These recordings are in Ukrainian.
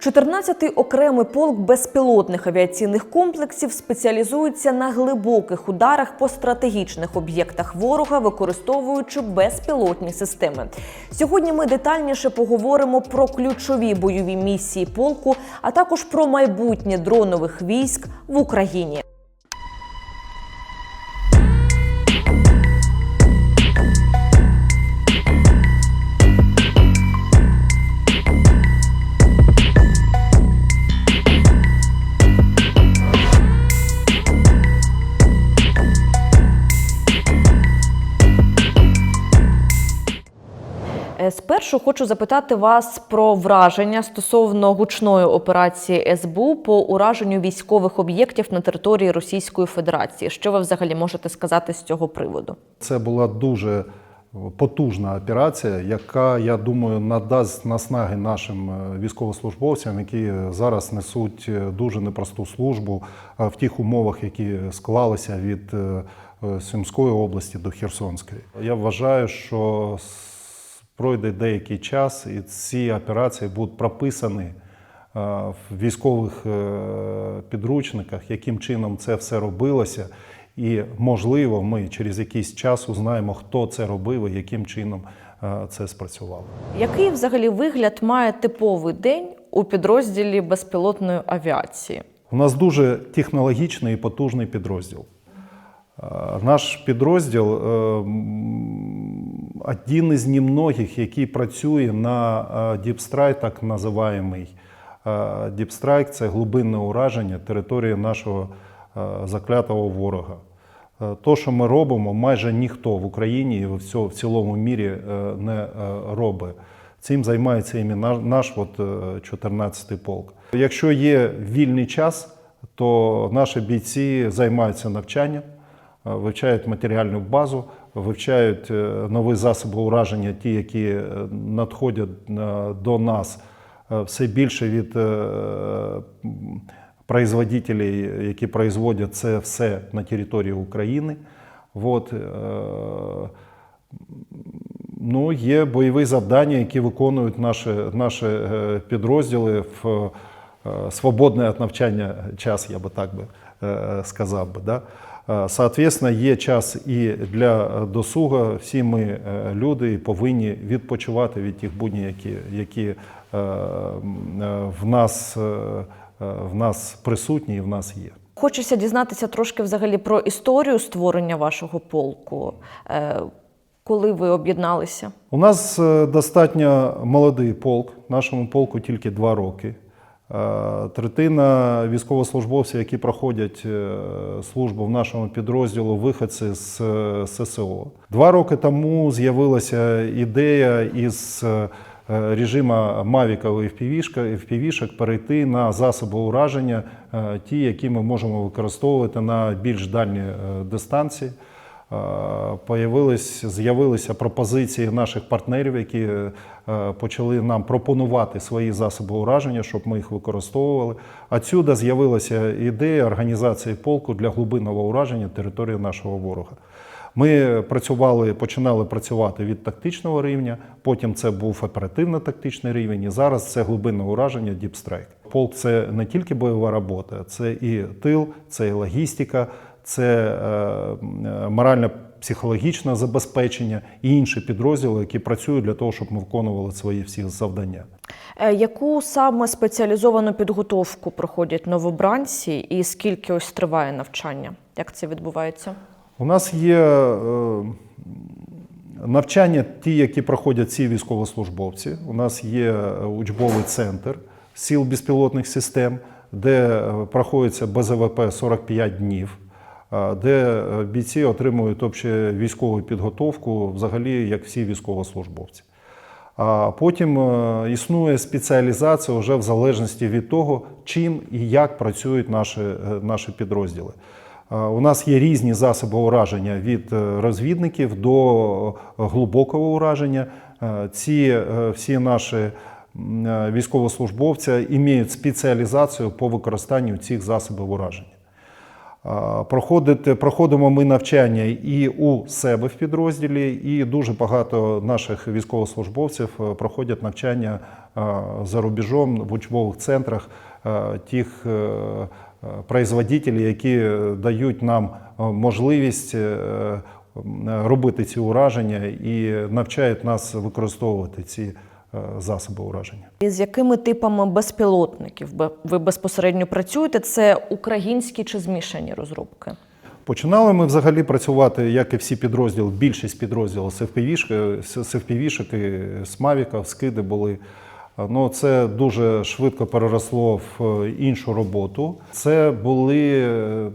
14-й окремий полк безпілотних авіаційних комплексів спеціалізується на глибоких ударах по стратегічних об'єктах ворога, використовуючи безпілотні системи. Сьогодні ми детальніше поговоримо про ключові бойові місії полку, а також про майбутнє дронових військ в Україні. Спершу хочу запитати вас про враження стосовно гучної операції СБУ по ураженню військових об'єктів на території Російської Федерації. Що ви взагалі можете сказати з цього приводу? Це була дуже потужна операція, яка, я думаю, надасть наснаги нашим е, військовослужбовцям, які зараз несуть е, дуже непросту службу е, в тих умовах, які склалися від е, е, Сумської області до Херсонської. Я вважаю, що пройде деякий час, і ці операції будуть прописані е, в військових е, підручниках, яким чином це все робилося. І, можливо, ми через якийсь час узнаємо, хто це робив і яким чином е, це спрацювало. Який взагалі вигляд має типовий день у підрозділі безпілотної авіації? У нас дуже технологічний і потужний підрозділ. Наш підрозділ один із немногих, який працює на е, Strike, так називаємий. Е, Strike – це глибинне ураження території нашого е, заклятого ворога. То, що ми робимо, майже ніхто в Україні і в цілому мірі не робить. Цим займається іменно наш, от, е, 14-й полк. Якщо є вільний час, то наші бійці займаються навчанням, вивчають матеріальну базу, вивчають е, нові засоби ураження, ті, які е, надходять е, до нас все більше від производителей, які производять це все на території України. От, Ну, є бойові завдання, які виконують наші, наші підрозділи в свободне від навчання час, я би так би сказав би. Да? Е, Соответственно, є час і для досуга. Всі ми е, люди повинні відпочивати від тих буднів, які, які е, е, в, нас, е, е, в нас присутні і в нас є. Хочеться дізнатися трошки взагалі про історію створення вашого полку. Е, Коли ви об'єдналися? У нас е, достатньо молодий полк, нашому полку тільки два роки. Е, Третина військовослужбовців, які проходять е, службу в нашому підрозділу, виходці з е, ССО. Два роки тому з'явилася ідея із режиму Мавікових FPV-шок перейти на засоби ураження, ті, які ми можемо використовувати на більш дальні дистанції. Е, з'явилися пропозиції наших партнерів, які е, почали нам пропонувати свої засоби ураження, щоб ми їх використовували. Отсюда з'явилася ідея організації полку для глибинного ураження території нашого ворога. Ми працювали, починали працювати від тактичного рівня, потім це був оперативно-тактичний рівень, і зараз це глибинне ураження Strike. Полк це не тільки бойова робота, це і тил, це і логістика, це е, морально-психологічне забезпечення і інші підрозділи, які працюють для того, щоб ми виконували свої всі завдання. Е, Яку саме спеціалізовану підготовку проходять новобранці, і скільки ось триває навчання? Як це відбувається? У нас є е, навчання, ті, які проходять ці військовослужбовці. У нас є учбовий центр сил безпілотних систем, де проходиться БЗВП 45 днів, де е, бійці отримують обще військову підготовку, взагалі, як всі військовослужбовці. А потім е, існує спеціалізація вже в залежності від того, чим і як працюють наші, е, наші підрозділи. У нас є різні засоби ураження від розвідників до глибокого ураження. Ці всі наші військовослужбовці мають спеціалізацію по використанню цих засобів ураження. Проходити, проходимо ми навчання і у себе в підрозділі, і дуже багато наших військовослужбовців е, проходять навчання е, за рубежом в учбових центрах е, тих производителів, які дають нам можливість робити ці ураження і навчають нас використовувати ці засоби ураження. І з якими типами безпілотників бе- ви безпосередньо працюєте? Це українські чи змішані розробки? Починали ми взагалі працювати, як і всі підрозділи, більшість підрозділів з FPV-шки, з Мавіка, скиди були. Ну, це дуже швидко переросло в е, іншу роботу. Це були е,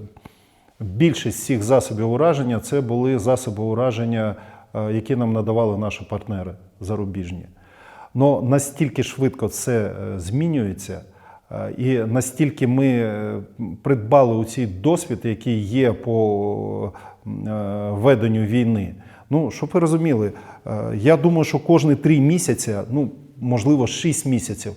більшість всіх засобів ураження, це були засоби ураження, е, які нам надавали наші партнери зарубіжні. Но настільки швидко це е, змінюється, е, і настільки ми е, придбали у цей досвід, який є по веденню війни. Ну, щоб ви розуміли, я думаю, що кожні три місяці, ну можливо, шість місяців,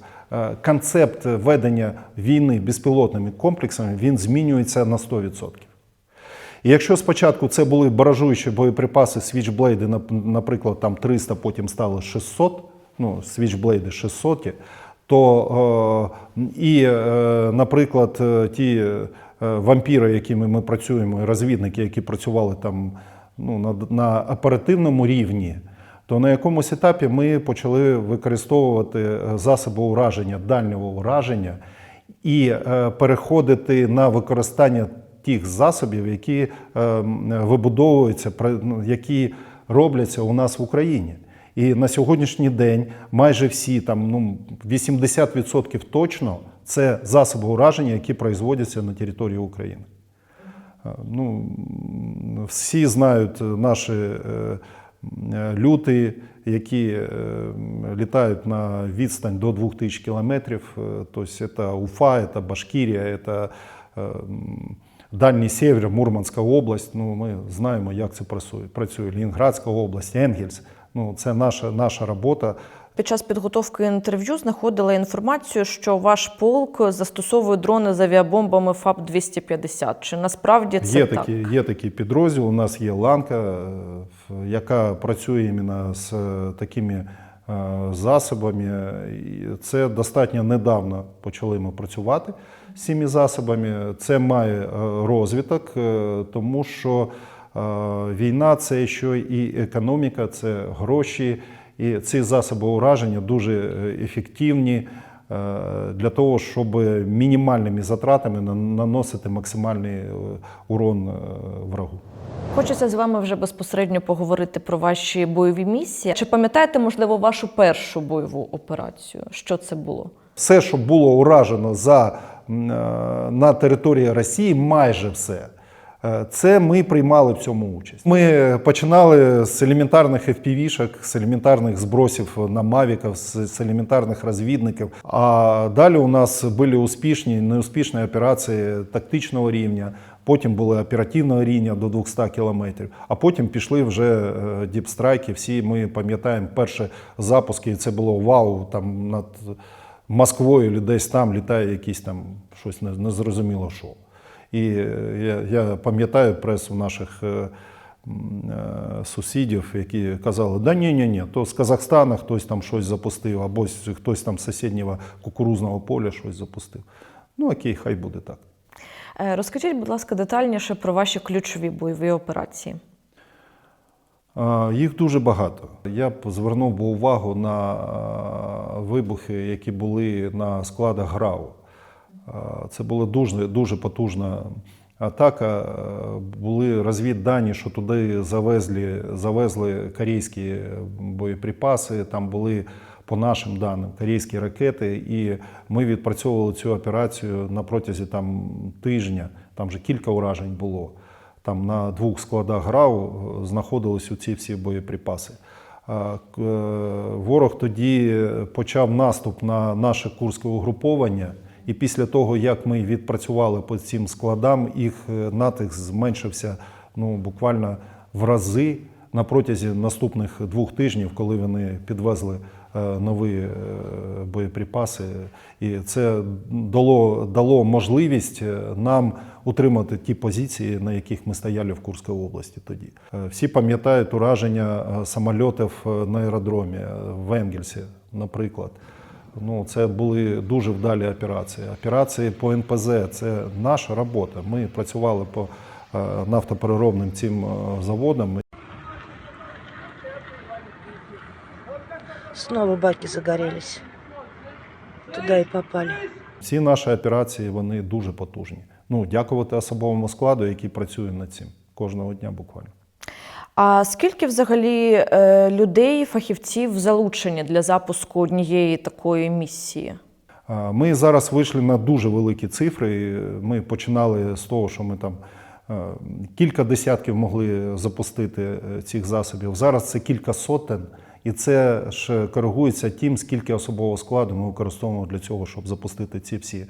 концепт ведення війни безпілотними комплексами він змінюється на 100%. І якщо спочатку це були баражуючі боєприпаси, свічблейди, наприклад, там 300, потім стало 600, ну, свічблейди 600, то е, і, е, наприклад, е, ті вампіри, якими ми працюємо, і розвідники, які працювали там ну, на, на оперативному рівні, то на якомусь етапі ми почали використовувати засоби ураження, дальнього ураження і е, переходити на використання тих засобів, які е, вибудовуються, ну, які робляться у нас в Україні. І на сьогоднішній день майже всі там ну 80% точно це засоби ураження, які производяться на території України. Е, Ну, всі знають е, наші е, люти, які літають на відстань до 2000 кілометрів. Тобто це Уфа, це Башкірія, це Дальній Север, Мурманська область. Ну, ми знаємо, як це працює. Працює Лінградська область, Енгельс. Ну, це наша, наша робота. Під час підготовки інтерв'ю знаходила інформацію, що ваш полк застосовує дрони з авіабомбами ФАП-250. Чи насправді це Є так? такий, є такий підрозділ. У нас є ланка, е, яка працює іменно з е, такими е, засобами. Це достатньо недавно почали ми працювати з цими засобами. Це має розвиток, тому що війна це ще і економіка, це гроші. І ці засоби ураження дуже е, ефективні е, для того, щоб мінімальними затратами наносити максимальний е, урон врагу. Хочеться з вами вже безпосередньо поговорити про ваші бойові місії. Чи пам'ятаєте, можливо, вашу першу бойову операцію? Що це було? Все, що було уражено за, на території Росії, майже все. Е, Це ми приймали в цьому участь. Ми починали з елементарних FPV-шок, з елементарних збросів на мавіків, з, елементарних розвідників. А далі у нас були успішні, неуспішні операції тактичного рівня. Потім були оперативного рівня до 200 кілометрів, а потім пішли вже е, діпстрайки. Всі ми пам'ятаємо перші запуски. і Це було вау. Там над Москвою десь там літає якийсь там щось незрозуміло що. І е, я, я пам'ятаю пресу наших е, е, сусідів, які казали, да ні, ні, ні, то з Казахстана хтось там щось запустив, або хтось там з сусіднього кукурузного поля щось запустив. Ну окей, хай буде так. Розкажіть, будь ласка, детальніше про ваші ключові бойові операції. Їх дуже багато. Я б звернув би увагу на вибухи, які були на складах ГРАУ. Це була дуже, дуже потужна атака. Були розвіддані, що туди завезли, завезли корейські боєприпаси. Там були, по нашим даним, корейські ракети. І ми відпрацьовували цю операцію на протязі там, тижня. Там вже кілька уражень було. Там на двох складах ГРАУ е, знаходились ці всі боєприпаси. Е, Ворог тоді почав наступ на наше курське угруповання, і після того, як ми відпрацювали по цим складам, їх е, натиск зменшився ну, буквально в рази. на протязі наступних двох тижнів, коли вони підвезли е, нові е, боєприпаси, і це дало, дало можливість нам утримати ті позиції, на яких ми стояли в Курській області тоді. Всі пам'ятають ураження самольотів на аеродромі в Енгельсі, наприклад. Ну, це були дуже вдалі операції. Операції по НПЗ це наша робота. Ми працювали по е, нафтопереробним цим е, заводам. Снова баки загорелись. Туда и попали. Всі наші операції вони дуже потужні. Ну, дякувати особовому складу, який працює над цим кожного дня буквально. А скільки взагалі е, людей, фахівців залучені для запуску однієї такої місії? Ми зараз вийшли на дуже великі цифри. Ми починали з того, що ми там е, кілька десятків могли запустити е, цих засобів. Зараз це кілька сотень, і це ж коригується тим, скільки особового складу ми використовуємо для цього, щоб запустити ці всі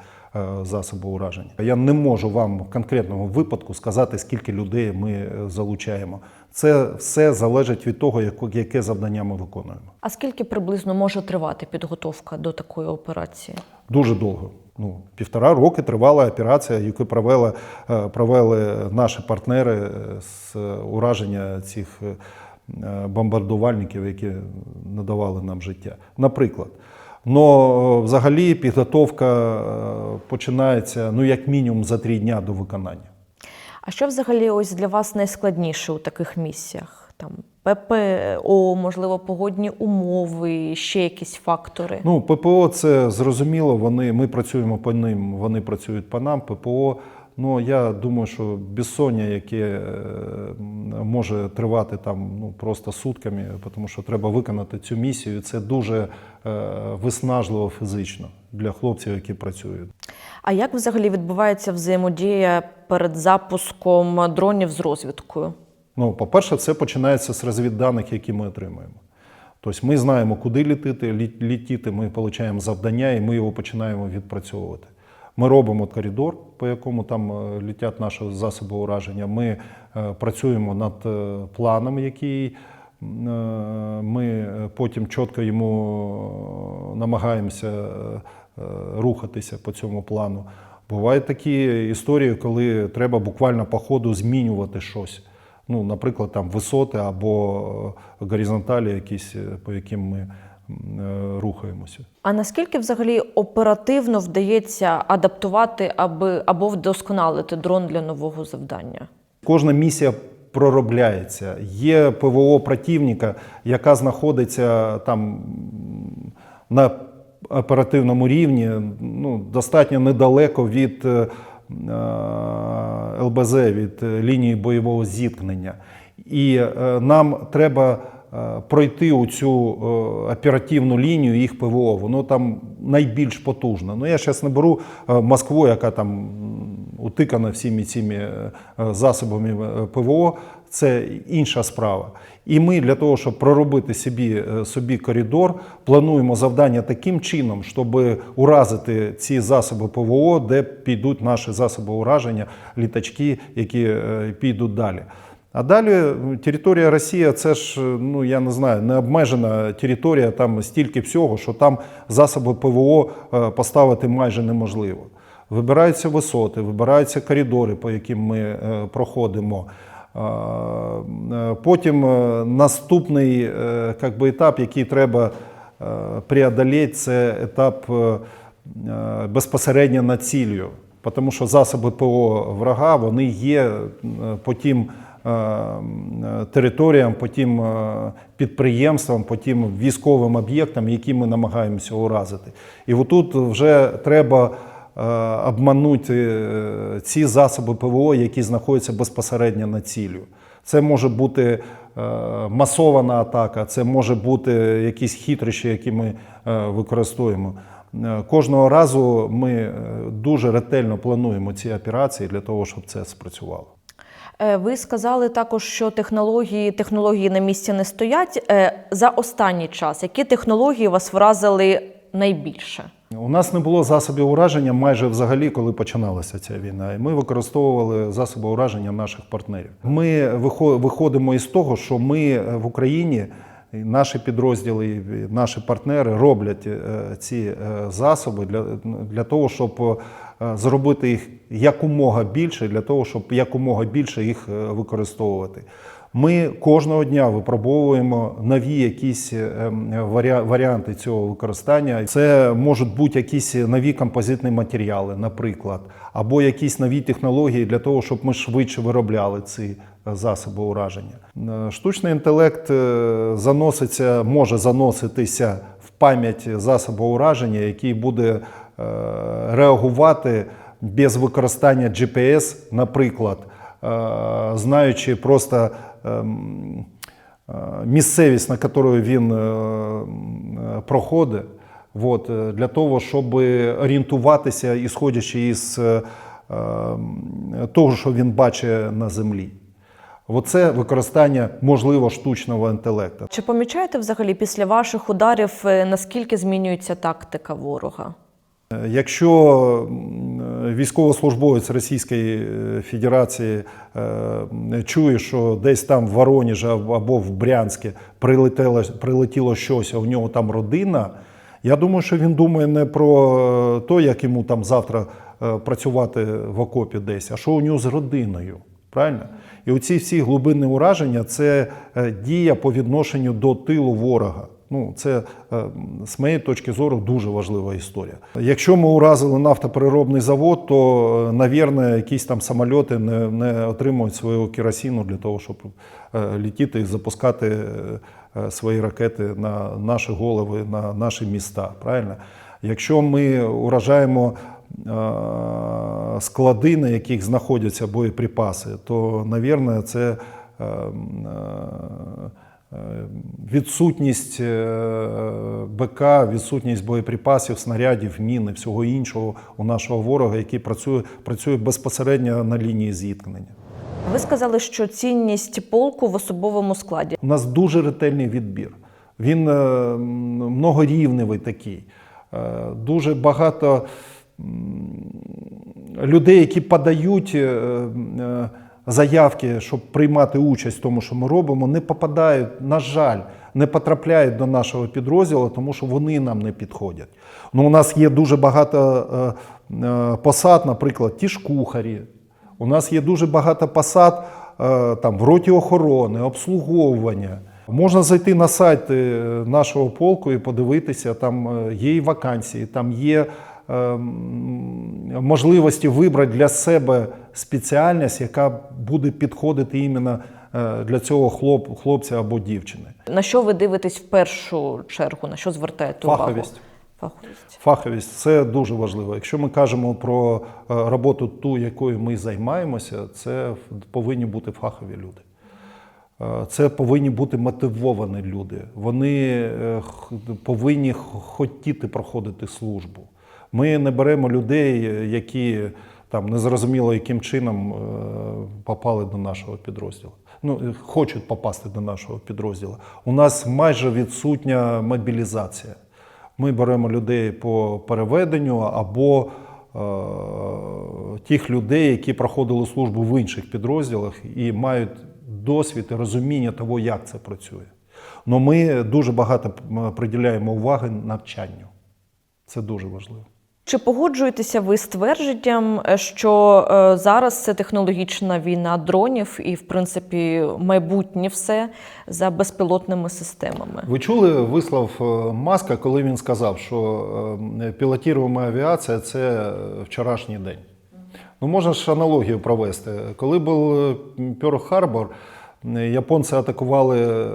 засоби ураження. Я не можу вам в конкретному випадку сказати, скільки людей ми залучаємо. Це все залежить від того, яке завдання ми виконуємо. А скільки приблизно може тривати підготовка до такої операції? Дуже довго. Ну, півтора роки тривала операція, яку провели, е, провели наші партнери е, з ураження цих е, бомбардувальників, які надавали нам життя. Наприклад. Но е, взагалі підготовка е, починається ну, як мінімум за три дня до виконання. А що взагалі ось для вас найскладніше у таких місіях? Там ППО, можливо, погодні умови, ще якісь фактори? Ну, ППО це зрозуміло. Вони ми працюємо по ним, вони працюють по нам. ППО. Ну я думаю, що безсоння, яке е, може тривати там ну просто сутками, тому що треба виконати цю місію. Це дуже е, виснажливо фізично для хлопців, які працюють. А як взагалі відбувається взаємодія перед запуском дронів з розвідкою? Ну, по-перше, все починається з розвідданих, які ми отримуємо. Тобто ми знаємо, куди літити, літіти, ми отримуємо завдання і ми його починаємо відпрацьовувати. Ми робимо коридор, по якому там е, літять наші засоби ураження. Ми е, працюємо над е, планом, який ми потім чітко йому намагаємося рухатися по цьому плану. Бувають такі історії, коли треба буквально по ходу змінювати щось. Ну, наприклад, там висоти або горизонталі, якісь, по яким ми рухаємося. А наскільки взагалі оперативно вдається адаптувати аби або вдосконалити дрон для нового завдання? Кожна місія проробляється. Є ПВО противника, яка знаходиться там на оперативному рівні, ну, достатньо недалеко від е, е, ЛБЗ, від е, лінії бойового зіткнення. І е, нам треба е, пройти у цю е, оперативну лінію їх ПВО. Воно там найбільш потужне. Ну я зараз не беру е, Москву, яка там утикана всіми цими е, е, засобами е, ПВО. Це інша справа. І ми для того, щоб проробити собі, е, собі коридор, плануємо завдання таким чином, щоб уразити ці засоби ПВО, де підуть наші засоби ураження, літачки, які е, підуть далі. А далі е, територія Росії це ж, е, ну я не знаю, не обмежена територія, там стільки всього, що там засоби ПВО е, поставити майже неможливо. Вибираються висоти, вибираються коридори, по яким ми е, проходимо. Потім наступний как би, етап, який треба преодоліти, це етап безпосередньо над ціллю. Тому що засоби ПО врага вони є по тим м, е, територіям, по тим е, підприємствам, по тим військовим об'єктам, які ми намагаємося уразити. І отут вже треба е, обманути е, ці засоби ПВО, які знаходяться безпосередньо на цілю. Це може бути е, масована атака, це може бути якісь хитрощі, які ми е, використовуємо. Е, Кожного разу ми е, дуже ретельно плануємо ці операції для того, щоб це спрацювало. Е, Ви сказали також, що технології, технології на місці не стоять. Е, За останній час які технології вас вразили найбільше? У нас не було засобів ураження майже взагалі, коли починалася ця війна. І ми використовували засоби ураження наших партнерів. Ми вихо- виходимо із того, що ми в Україні, наші підрозділи, наші партнери роблять е, ці е, засоби для, для того, щоб е, зробити їх якомога більше, для того, щоб якомога більше їх е, використовувати. Ми кожного дня випробовуємо нові якісь е, ем, варіа- варіанти цього використання. Це можуть бути якісь нові композитні матеріали, наприклад, або якісь нові технології для того, щоб ми швидше виробляли ці е, засоби ураження. Е, Штучний інтелект е, заноситься, може заноситися пам'ять засобу ураження, який буде е, реагувати без використання GPS, наприклад, е, знаючи просто ем, е, місцевість, на яку він проходить, от, для того, щоб орієнтуватися, ісходячи із ем, того, що він бачить на землі. Оце використання можливо штучного інтелекту. Чи помічаєте взагалі після ваших ударів, е, наскільки змінюється тактика ворога? Якщо військовослужбовець Російської е, Федерації е, чує, що десь там в Воронежі або в Брянську прилетіло, прилетіло щось, а у нього там родина, я думаю, що він думає не про те, як йому там завтра е, працювати в окопі десь, а що у нього з родиною. Правильно? І оці всі глибинні ураження це е, дія по відношенню до тилу ворога. Ну, це е, з моєї точки зору дуже важлива історія. Якщо ми уразили нафтопереробний завод, то, е, навірно, якісь там самольоти не, не отримують свого керосину для того, щоб літіти і запускати свої ракети на наші голови, на наші міста. Правильно? Якщо ми уражаємо склади, на яких знаходяться боєприпаси, то, навірно, це е, е, відсутність е, БК, відсутність боєприпасів, снарядів, мін і всього іншого у нашого ворога, який працює, працює безпосередньо на лінії зіткнення. Ви сказали, що цінність полку в особовому складі. У нас дуже ретельний відбір. Він е, многорівневий такий. Е, Дуже багато людей, які подають е, е, заявки, щоб приймати участь в тому, що ми робимо, не попадають, на жаль, не потрапляють до нашого підрозділу, тому що вони нам не підходять. Ну, у нас є дуже багато е, посад, наприклад, ті ж кухарі. У нас є дуже багато посад там, в роті охорони, обслуговування. Можна зайти на сайт нашого полку і подивитися, там є і вакансії, там є можливості вибрати для себе спеціальність, яка буде підходити іменно е, для цього хлоп, хлопця або дівчини. На що ви дивитесь в першу чергу? На що звертаєте увагу? Фаховість. Фаховість. Фаховість це дуже важливо. Якщо ми кажемо про е, роботу, ту, якою ми займаємося, це повинні бути фахові люди. Е, Це повинні бути мотивовані люди. Вони повинні хотіти проходити службу. Ми не беремо людей, які там незрозуміло яким чином е, попали до нашого підрозділу. Ну, е, хочуть попасти до нашого підрозділу. У нас майже відсутня мобілізація. Ми беремо людей по переведенню або е, тих людей, які проходили службу в інших підрозділах і мають досвід і розуміння того, як це працює. Але ми дуже багато приділяємо уваги навчанню. Це дуже важливо. Чи погоджуєтеся ви з твердженням, е, що е, зараз це технологічна війна дронів і, в принципі, майбутнє все за безпілотними системами? Ви чули вислов е, Маска, коли він сказав, що пілотіруема авіація це вчорашній день. Ну, можна ж аналогію провести. Коли був Пьорл Харбор, японці атакували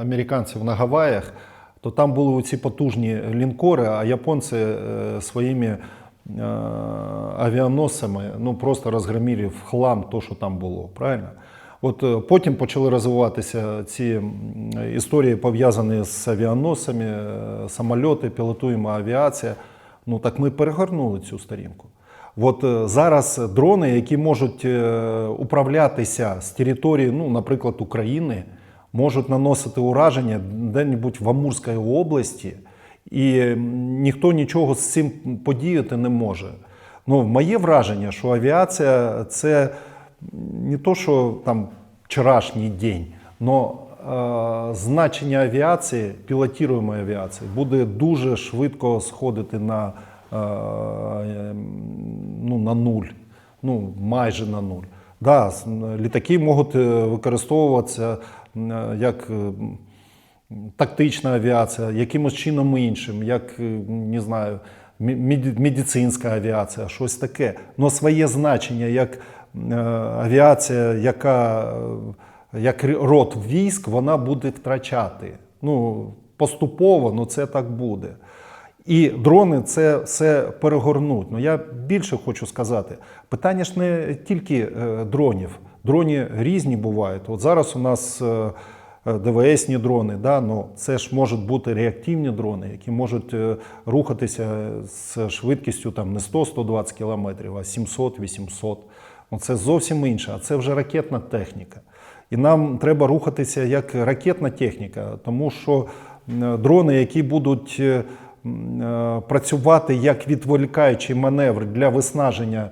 американців на Гаваях, то там були ці потужні лінкори, а японці е, своїми е, авіаносцями ну, просто розгромили в хлам то, що там було. Правильно? От е, потім почали розвиватися ці історії, пов'язані з авіаносцями, е, самольоти, пілотуєма авіація. Ну так ми перегорнули цю сторінку. От зараз дрони, які можуть управлятися з території, ну, наприклад, України, можуть наносити ураження де-небудь в Амурській області І ніхто нічого з цим подіяти не може. Ну, моє враження, що авіація це не то, що там вчорашній день, але значення авіації, пілотіруємої авіації, буде дуже швидко сходити на, е, ну, на нуль, ну, майже на нуль. Да, літаки можуть е, використовуватися е, як. е, тактична авіація, якимось чином іншим, як е, не знаю, медицинська авіація, щось таке. Но своє значення як е, авіація, яка е, як р- род військ, вона буде втрачати. Ну, поступово, ну це так буде. І дрони це все перегорнуть. Ну я більше хочу сказати. Питання ж не тільки е, дронів. Дрони різні бувають. От зараз у нас е, е, ДВСні дрони, да, ну, це ж можуть бути реактивні дрони, які можуть е, рухатися з швидкістю там, не 100-120 км, а 700-800. Ну, це зовсім інше, а це вже ракетна техніка. І нам треба рухатися як ракетна техніка, тому що дрони, які будуть працювати як відволікаючий маневр для виснаження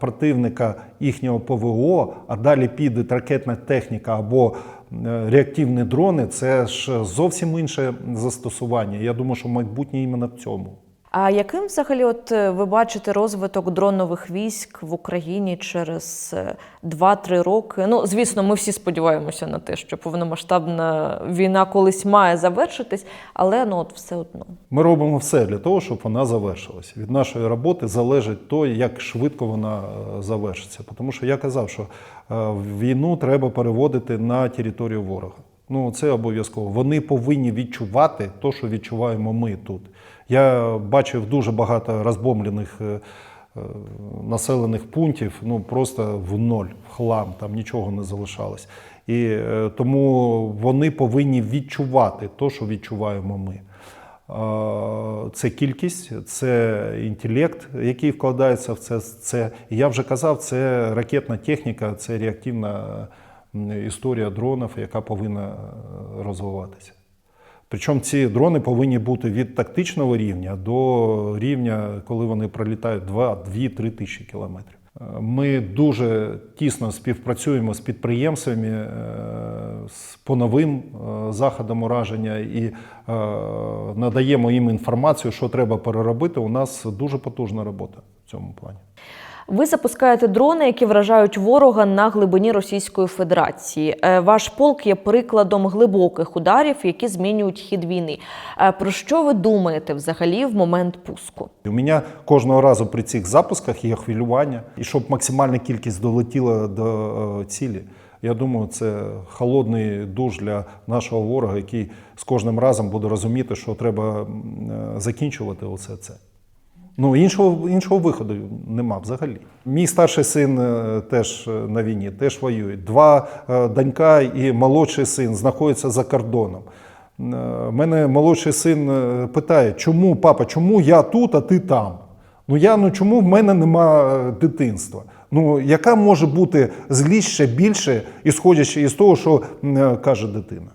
противника їхнього ПВО, а далі піде ракетна техніка або е, реактивні дрони, це ж зовсім інше застосування. Я думаю, що майбутнє іменно в цьому. А яким взагалі от е, ви бачите розвиток дронових військ в Україні через е, 2-3 роки? Ну, звісно, ми всі сподіваємося на те, що повномасштабна війна колись має завершитись, але ну от все одно. Ми робимо все для того, щоб вона завершилася. Від нашої роботи залежить то, як швидко вона е, завершиться. Тому що я казав, що е, війну треба переводити на територію ворога. Ну це обов'язково. Вони повинні відчувати те, що відчуваємо ми тут. Я бачив дуже багато розбомблених е, е, населених пунктів, ну просто в ноль, в хлам, там нічого не залишалось. І е, тому вони повинні відчувати те, що відчуваємо ми. Це кількість, це інтелект, який вкладається в це. це. Я вже казав, це ракетна техніка, це реактивна історія дронів, яка повинна розвиватися. Причому ці дрони повинні бути від тактичного рівня до рівня, коли вони пролітають 2-3 тисячі кілометрів. Е, Ми дуже тісно співпрацюємо з підприємствами е, по новим е, заходам ураження і надаємо їм інформацію, що треба переробити. У нас дуже потужна робота в цьому плані. Ви запускаєте дрони, які вражають ворога на глибині Російської Федерації. Е, Ваш полк є прикладом глибоких ударів, які змінюють хід війни. Е, Про що ви думаєте взагалі в момент пуску? У мене кожного разу при цих запусках є хвилювання, і щоб максимальна кількість долетіла до е, цілі. Я думаю, це холодний душ для нашого ворога, який з кожним разом буде розуміти, що треба закінчувати оце це. Ну, іншого, іншого виходу нема взагалі. Мій старший син е, теж е, на війні, теж воює. Два е, донька і молодший син знаходяться за кордоном. Мене молодший син питає, чому, папа, чому я тут, а ти там? Ну я ну чому в мене нема дитинства? Ну яка може бути злість ще більше, ісходячи із того, що каже дитина?